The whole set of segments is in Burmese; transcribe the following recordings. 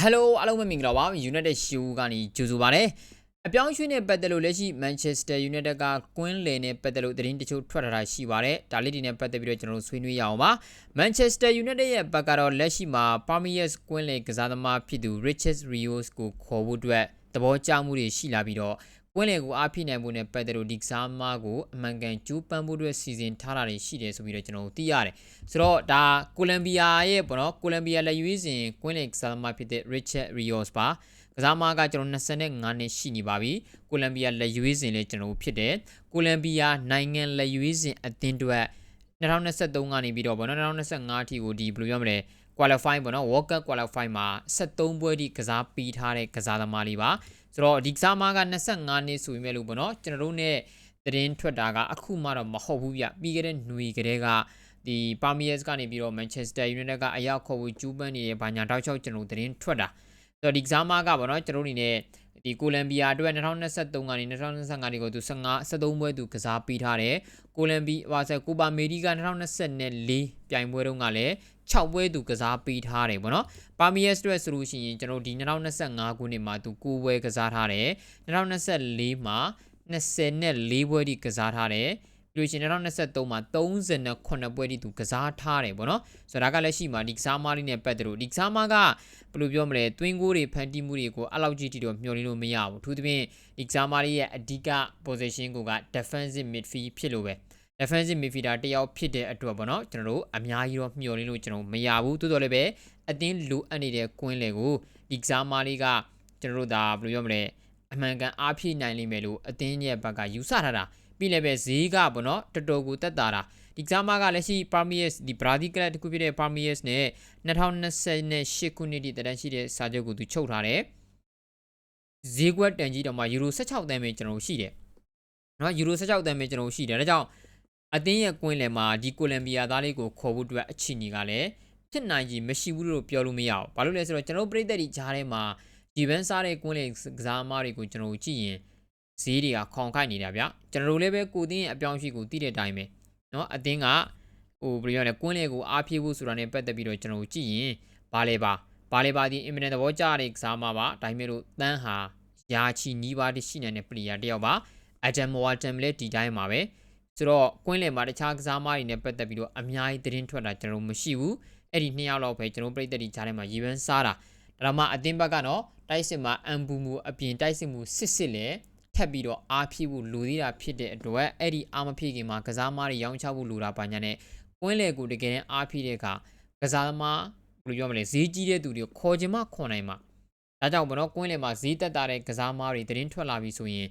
Hello အားလုံးပဲမင်္ဂလာပါ United Show ကနေကြိုဆိုပါရစေအပြောင်းရွှေ့နဲ့ပတ်သက်လို့လက်ရှိ Manchester United ကကွင်းလယ်နဲ့ပတ်သက်လို့သတင်းတချို့ထွက်လာတာရှိပါတယ်ဒါလေးဒီနဲ့ပတ်သက်ပြီးတော့ကျွန်တော်တို့ဆွေးနွေးရအောင်ပါ Manchester United ရဲ့ဘက်ကတော့လက်ရှိမှာ Premier ကွင်းလယ်ကစားသမားဖြစ်သူ Richard Rios ကိုခေါ်ဖို့အတွက်သဘောကျမှုတွေရှိလာပြီးတော့ ကွင်းလယ်ကိုအားဖိနိုင်ဖို့နဲ့ပတ်သက်လို့ဒီကစားမကိုအမှန်ကန်ကျိုးပန်းဖို့အတွက်စီစဉ်ထားတာတွေရှိတယ်ဆိုပြီးတော့ကျွန်တော်တို့သိရတယ်ဆိုတော့ဒါကိုလံဘီယာရဲ့ပေါ့နော်ကိုလံဘီယာလက်ရွေးစင်ကွင်းလယ်ကစားသမားဖြစ်တဲ့ Richard Rios ပါကစားမကကျွန်တော်25နှစ်ရှိနေပါပြီကိုလံဘီယာလက်ရွေးစင်လည်းကျွန်တော်ဖြစ်တယ်ကိုလံဘီယာနိုင်ငံလက်ရွေးစင်အသင်းအတွက်2023ကနေပြီးတော့ပေါ့နော်2025အထိကိုဒီဘယ်လိုပြောမလဲ qualify ပေါ့နော် World Cup qualify မှာ73ပွဲထိကစားပြီးထားတဲ့ကစားသမားလေးပါဆိုတော့ဒီကစားမက25နှစ်ဆိုပေမဲ့လို့ပေါ့နော်ကျွန်တော်တို့ ਨੇ သတင်းထွက်တာကအခုမှတော့မဟုတ်ဘူးပြပြီးခဲ့တဲ့ຫນွေကလေးကဒီပါမီယက်စ်ကနေပြီးတော့ Manchester United ကအရောက်ခေါ်ဖို့ကျူးပန်းနေတဲ့ဘာညာတောက်ချောက်ကျွန်တော်သတင်းထွက်တာဆိုတော့ဒီကစားမကပေါ့နော်ကျွန်တော်အနေနဲ့ ဒီကိုလံဘီယာအတွက်2023ကနေ2025ဒီကိုသူ15 73ပွဲသူကစားပေးထားတယ်ကိုလံဘီဟာဆိုကိုပါမေဒီက2024ပြိုင်ပွဲတုန်းကလည်း6ပွဲသူကစားပေးထားတယ်ပေါ့နော်ပါမီယက်စ်အတွက်ဆိုလို့ရှိရင်ကျွန်တော်ဒီ2025ခုနှစ်မှာသူ9ပွဲကစားထားတယ်2024မှာ24ပွဲထိကစားထားတယ်ပြီး လို့ရှိရင်2023မှာ38ပွဲထိသူကစားထားတယ်ပေါ့နော်ဆိုတော့ဒါကလက်ရှိမှာဒီကစားမလေးနဲ့ပတ်သက်လို့ဒီကစားမကဘယ်လိုပြောမလဲတွင်းကိုတွေဖန်တီးမှုတွေကိုအဲ့လောက်ကြီးထိတော့မျှော်လင့်လို့မရဘူးအထူးသဖြင့်ဒီကစားမလေးရဲ့အဓိက position ကိုက defensive midfield ဖြစ်လို့ပဲ defensive midfielder တယောက်ဖြစ်တဲ့အတွက်ပေါ့နော်ကျွန်တော်တို့အများကြီးတော့မျှော်လင့်လို့ကျွန်တော်မရဘူးတိုးတော်လည်းပဲအတင်းလိုအပ်နေတဲ့ကွင်းလေကိုဒီကစားမလေးကကျွန်တော်တို့ဒါဘယ်လိုပြောမလဲအမှန်ကန်အားဖြည့်နိုင်လိမ့်မယ်လို့အတင်းရဲ့ဘက်ကယူဆထားတာ ပြီးလည်းပဲဈေးကပေါ့နော်တော်တော်ကိုတက်တာတာဒီကစားမကလည်းရှိ Premier ဒီ Brazil ကလပ်တစ်ခုဖြစ်တဲ့ Premier နဲ့2028ခုနှစ်ထိတန်းရှိတဲ့စာချုပ်ကိုသူချုပ်ထားတယ်ဈေးကွက်တန်ကြီးတော့မှယူရို16တန်းပဲကျွန်တော်ရှိတယ်နော်ယူရို16တန်းပဲကျွန်တော်ရှိတယ်ဒါကြောင့်အသင်းရဲ့ကွင်းလယ်မှာဒီကိုလံဘီယာသားလေးကိုခေါ်ဖို့အတွက်အချီနီကလည်းဖြစ်နိုင်ကြီးမရှိဘူးလို့ပြောလို့မရဘူးဘာလို့လဲဆိုတော့ကျွန်တော်ပြည်သက်ဒီကြားထဲမှာဒီဘန်းစားတဲ့ကွင်းလယ်ကစားမတွေကိုကျွန်တော်ကြည့်ရင် ဈေးတွေကခေါင်ခိုက်နေတာဗျကျွန်တော်တို့လည်းပဲကိုတင်းရဲ့အပြောင်းအရွှေ့ကိုသိတဲ့အတိုင်းပဲเนาะအတင်းကဟိုဘယ်လိုရလဲကွင်းလေကိုအားပြေးဖို့ဆိုတာနဲ့ပတ်သက်ပြီးတော့ကျွန်တော်ကြည့်ရင်ဘာလဲပါဘာလဲပါဒီအင်မတန်သဘောကျတဲ့ကစားမပါဒါပေမဲ့လို့တန်းဟာယာချီနီးပါးတရှိနေတဲ့ပလီယာတယောက်ပါအဂျမ်မိုဝါတမ်လည်းဒီတိုင်းပါပဲဆိုတော့ကွင်းလယ်မှာတခြားကစားမတွေနဲ့ပတ်သက်ပြီးတော့အများကြီးသတင်းထွက်တာကျွန်တော်မရှိဘူးအဲ့ဒီနှစ်ယောက်လောက်ပဲကျွန်တော်ပြည်သက်ဒီကြားထဲမှာရေပန်းစားတာဒါမှအတင်းဘက်ကတော့တိုက်စစ်မှာအမ်ဘူမူအပြင်တိုက်စစ်မှုစစ်စစ်လဲ ထပ်ပြီးတော့အားဖြည့်ဖို့လူသေးတာဖြစ်တဲ့အတွက်အဲ့ဒီအားမဖြည့်ခင်မှာကစားသမားတွေရောင်းချဖို့လူတာပါညာနဲ့ကွင်းလေကိုတကယ်အားဖြည့်တဲ့အခါကစားသမားဘယ်လိုပြောမလဲဈေးကြီးတဲ့သူတွေခေါ်ချင်မှခေါ်နိုင်မှာဒါကြောင့်ဘနော်ကွင်းလေမှာဈေးတက်တာတဲ့ကစားသမားတွေတရင်ထွက်လာပြီဆိုရင်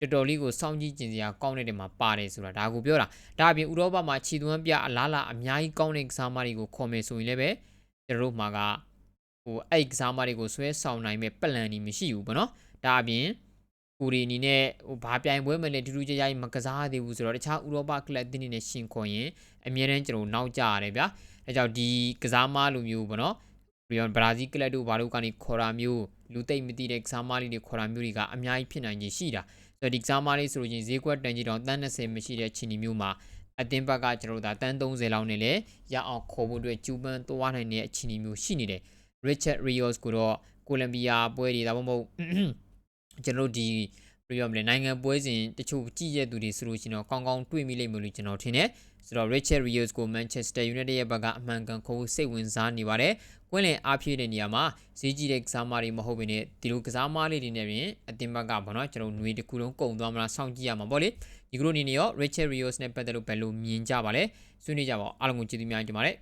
တော်တော်လေးကိုစောင့်ကြည့်ကျင်စရာကောင်းတဲ့နေရာမှာပါတယ်ဆိုတာဒါကိုပြောတာဒါအပြင်ဥရောပမှာခြေသွမ်းပြအလားလာအများကြီးကောင်းတဲ့ကစားသမားတွေကိုခေါ်မယ်ဆိုရင်လည်းပဲကျွန်တော်တို့မှာကဟိုအဲ့ကစားသမားတွေကိုဆွဲဆောင်နိုင်မဲ့ပလန်ကြီးမရှိဘူးပေါ့နော်ဒါအပြင် ကိုရီအနေနဲ့ဟိုဘာပြိုင်ပွဲမလဲတူတူကြကြမကစားသေးဘူးဆိုတော့တခြားဥရောပကလပ်တင်းတွေနဲ့ရှင်ခွန်ရင်အများတန်းကျွန်တော်နောက်ကျရတယ်ဗျာအဲကြောင့်ဒီကစားမလိုမျိုးပေါ့နော်ပြီးတော့ဘရာဇီးကလပ်တို့ဘာလို့ကနေခေါ်တာမျိုးလူသိမ့်မသိတဲ့ကစားမလေးတွေခေါ်တာမျိုးတွေကအများကြီးဖြစ်နိုင်ခြင်းရှိတာဆိုတော့ဒီကစားမလေးဆိုလို့ချင်းဈေးကွက်တန်ကြီးတောင်တန်း20မရှိတဲ့ချီနီမျိုးမှာအတင်းဘက်ကကျွန်တော်တို့ဒါတန်း30လောက်နဲ့လည်းရအောင်ခေါ်ဖို့အတွက်ကျူပန်းသွားနိုင်တဲ့အခြေအနေမျိုးရှိနေတယ် Richard Rios ကိုတော့ကိုလံဘီယာပွဲတွေဒါမှမဟုတ် ကျွန်တော်တို့ဒီဘယ်လိုပြောမလဲနိုင်ငံပွဲစဉ်တချို့ကြည့်ရတဲ့သူတွေဆိုလို့ရှိရင်တော့ကောင်းကောင်းတွေ့မိလိမ့်မယ်လို့ကျွန်တော်ထင်တယ်ဆိုတော့ Richard Rios ကို Manchester United ရဲ့ဘက်ကအမှန်ကန်ခိုးစိတ်ဝင်စားနေပါတယ်ကွင်းလင်အားဖြည့်တဲ့နေရာမှာဈေးကြီးတဲ့ကစားမတွေမဟုတ်ဘဲနဲ့ဒီလိုကစားမလေးတွေနဲ့ပြင်အတင်ဘက်ကဘာနော်ကျွန်တော်ຫນွေတစ်ခုလုံးကုန်သွားမလားစောင့်ကြည့်ရမှာပေါ့လေဒီကလိုအနေနဲ့ရော Richard Rios နဲ့ပတ်သက်လို့ဘယ်လိုမြင်ကြပါလဲဆွေးနွေးကြပါဦးအားလုံးကိုကျေးဇူးများတင်ပါတယ်